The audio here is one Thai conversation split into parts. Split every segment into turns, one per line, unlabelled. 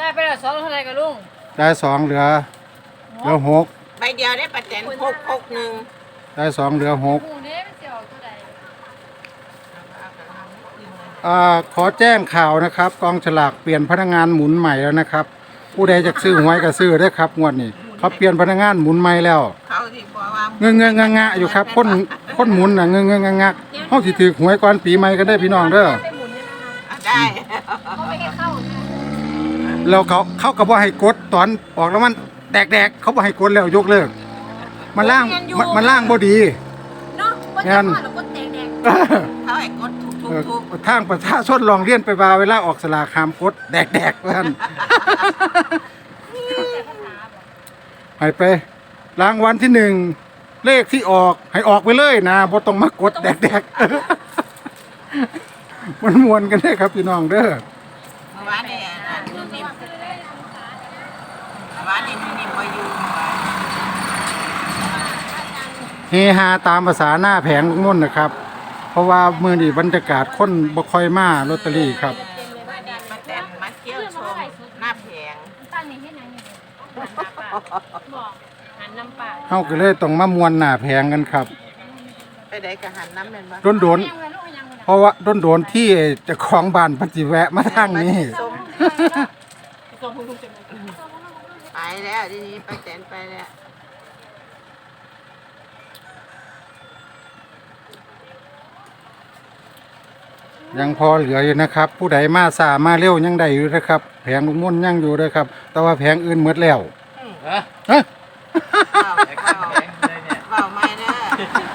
ได้ไปแล้วสองเท่าไหร่กับลุง
ได้สองเหลือเหลือหก
ใบเดียวได้ประแตนหกหกหนึ่ง
ได้สองเหลือหก
ลุงนี่มันสิออกเท่าไหร่
อ่าขอแจ้งข่าวนะครับ กองฉลากเปลี่ยนพนักงานหมุนใหม่แล้วนะครับ ผู้ใดจะซื้อหวยก็ซื้อได้อครับ งวดนี้เขาเปลี่ยนพนักงานหมุนใหม่แล้ว
เขาที่บอกว่า
เงงเงงงะอยู่ครับคนคนหมุนน่ะเงงเงงงะเฮาสิถือหวยก่อนปีใหม่กันได้อพี่น้องเด้อ
ไปหมุนได้ไหมคะ
อะได้
เขาไม่ให้เข้าใช่ไหม
แล้วเขาเขาก็บ่ให้กดตอนออกแล้วมันแดกๆเขาบ่ให้กดแล้วยกเลิก มันล่างมันมันล่างบ่ดี
เนาะก็
งั้
จะ
น
พอแล้วก็แตกแดง
เขาให้กดทุกทุก
เออ
ทุก
ทางประชาชนลองเรียนไปว่าเวลาออกสลากหามกดแดกๆว่าซั่น ให้ไปรางวัลที่หนึ่งเลขที่ออกให้ออกไปเลยนะบ่ต้องมากดแดกๆ มันมวนกันได้อครับพี่น้องเด้อ
เมื่อวานเนี่ยอะนุ่มนิ่มเมื่อวานนี่นุ่มนิ่มมาอยู่เมื่อวาน
เฮฮาตามภาษาหน้าแผงลุงนุ่นนะครับ เพราะว่ามือนี้บรรยากาศคนบ่ค่อยมาลอตเตอรี่ครับ
วันนี้ประแตนมาเที่ยวชมหน้าแผง
ตั้งนี่ให้ไหนอยู่หันหน้าป่าบอกหันน้ำป่า
เฮาก็เลยต้องมามวนหน้าแผงกันครับ
ไปไหนกะหันน้ำเป็นบ้
โดน
ยังไงลูกยังไง
ๆเพราะว่าโดนๆที่เจ้าของบ้านเพันสิแวะมาทางนี้
ไปแล้วทีนี้ประแตนไปแล้ว
ยังพอเหลืออยู่นะครับ ผู้ใดมาสามาเร็วยังได้อยู่นะครับแผงลุงมุ่นยังอยู่เลยครับ แต่ว่าแผงอื่นหมดแล้ว
ฮะ
เอ้ย
เว้าเว้าเว้าไม่เด้อ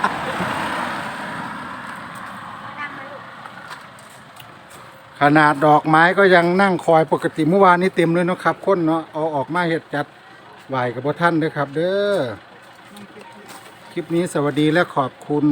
ขนาดดอกไม้ก็ยังนั่งคอยปกติเมื่อวานนี้เต็มเลยเนาะครับคนเนาะเอาออกมาเห็ดจัดไหวกับพ่ท่านด้วยครับ เด้อคลิปนี้สวัสดีและขอบคุณ